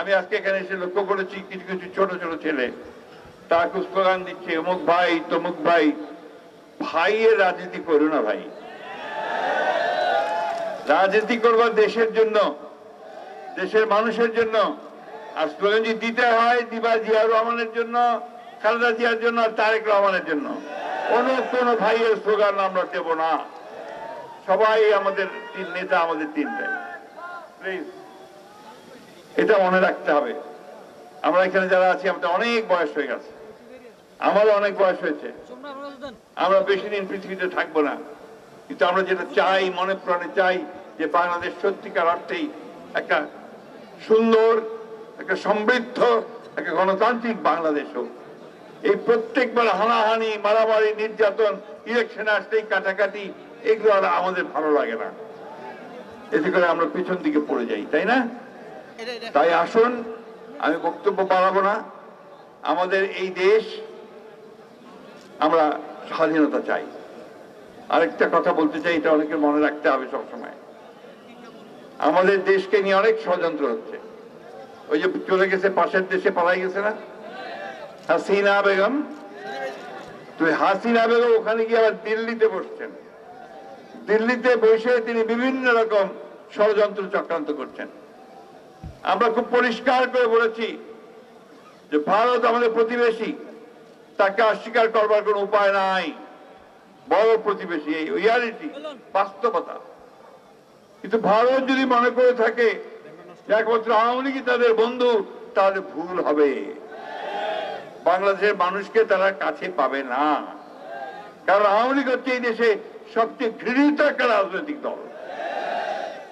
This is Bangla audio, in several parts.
আমি আজকে এখানে এসে লক্ষ্য করেছি কিছু কিছু ছোট ছোট ছেলে। খুব স্লোগান দিচ্ছে, অমুক ভাই, তমুক ভাই, ভাইয়ের রাজনীতি করো না ভাই। রাজনীতি করবা দেশের জন্য, দেশের মানুষের জন্য। আর স্লোগান যদি দিতে হয় দিবা জিয়া রহমানের জন্য, খালেদা জিয়ার জন্য আর তারেক রহমানের জন্য। কোন কোন ভাইয়ের স্লোগান আমরা দেব না। সবাই আমাদের তিন নেতা, আমাদের তিন ভাই। প্লিজ এটা মনে রাখতে হবে। আমরা এখানে যারা আছি আমাদের অনেক বয়স হয়ে গেছে। আমারও অনেক বয়স হয়েছে। আমরা বেশি দিন পৃথিবীতে থাকব না। কিন্তু আমরা যেটা চাই, মনে প্রাণে চাই, যে বাংলাদেশ সত্যিকার অর্থেই একটা সুন্দর, একটা সমৃদ্ধ, একটা গণতান্ত্রিক বাংলাদেশ হোক। এই প্রত্যেকবার হানাহানি, মারামারি, নির্যাতন ইলেকশনে আসলেই কাটাকাটি, এগুলো আর আমাদের ভালো লাগে না। এতে করে আমরা পিছন দিকে পড়ে যাই, তাই না? তাই আসুন, আমি বক্তব্য বাড়াবো না। আমাদের এই দেশ, আমরা স্বাধীনতা চাই। আরেকটা কথা বলতে চাই, এটা অনেকের মনে রাখতে হবে সবসময়। আমাদের দেশকে নিয়ে অনেক ষড়যন্ত্র হচ্ছে। ওই যে চলে গেছে, পাশের দেশে পালাই গেছে না? হাসিনা বেগম? তুই হাসিনা বেগম ওখানে গিয়ে আবার দিল্লিতে বসছেন। দিল্লিতে বসে তিনি বিভিন্ন রকম ষড়যন্ত্র চক্রান্ত করছেন। আমরা খুব পরিষ্কার করে বলেছি যে ভারত আমাদের প্রতিবেশী। তাকে অস্বীকার করবার কোনো উপায় নাই। বড় প্রতিবেশী, এই রিয়ালিটি বাস্তবতা। কিন্তু ভারত যদি মনে করে থাকে একমাত্র আওয়ামী লীগই তাদের বন্ধু, তাহলে ভুল হবে। বাংলাদেশের মানুষকে তারা কাছে পাবে না। কারণ আওয়ামী লীগ হচ্ছে এই দেশে সবচেয়ে ঘৃণিত একটা রাজনৈতিক দল।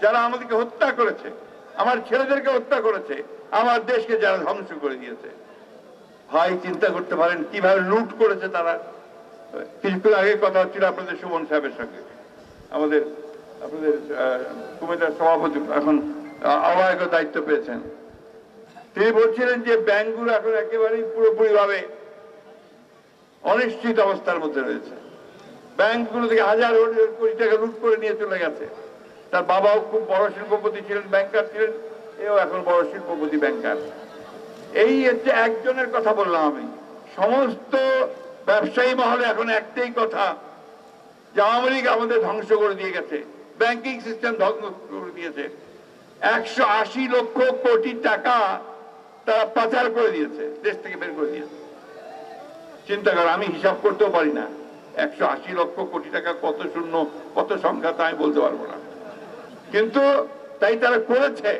যারা আমাদেরকে হত্যা করেছে। আমার ছেলেদেরকে হত্যা করেছে আমার দেশকে যারা ধ্বংস করে দিয়েছে। ভাই চিন্তা করতে পারেন কীভাবে লুট করেছে তারা। কিছুক্ষণ আগে কথা হচ্ছিল আপনাদের সুমন সাহেবের সঙ্গে। আমাদের আপনাদের কুমিল্লার সভাপতি এখন আহ, আহ্বায়কের দায়িত্ব পেয়েছেন। তিনি বলছিলেন যে ব্যাংকগুলো এখন একেবারেই পুরোপুরি ভাবে অনিশ্চিত অবস্থার মধ্যে রয়েছে। ব্যাংকগুলো থেকে হাজার কোটি টাকা লুট করে নিয়ে চলে গেছে। তার বাবাও খুব বড় শিল্পপতি ছিলেন ব্যাংকার ছিলেন, এও এখন বড় শিল্পপতি ব্যাংকার এই হচ্ছে একজনের কথা বললাম আমি। সমস্ত ব্যবসায়ী মহলে এখন একটাই কথা, যে আওয়ামী লীগ আমাদের ধ্বংস করে দিয়ে গেছে। ব্যাংকিং সিস্টেম ধ্বংস করে দিয়েছে। একশো আশি লক্ষ কোটি টাকা তারা পাচার করে দিয়েছে, দেশ থেকে বের করে দিয়েছে। চিন্তা কর, আমি হিসাব করতেও পারি না। একশো আশি লক্ষ কোটি টাকা কত শূন্য, কত সংখ্যা তা আমি বলতে পারব না। কিন্তু তাই তারা করেছে।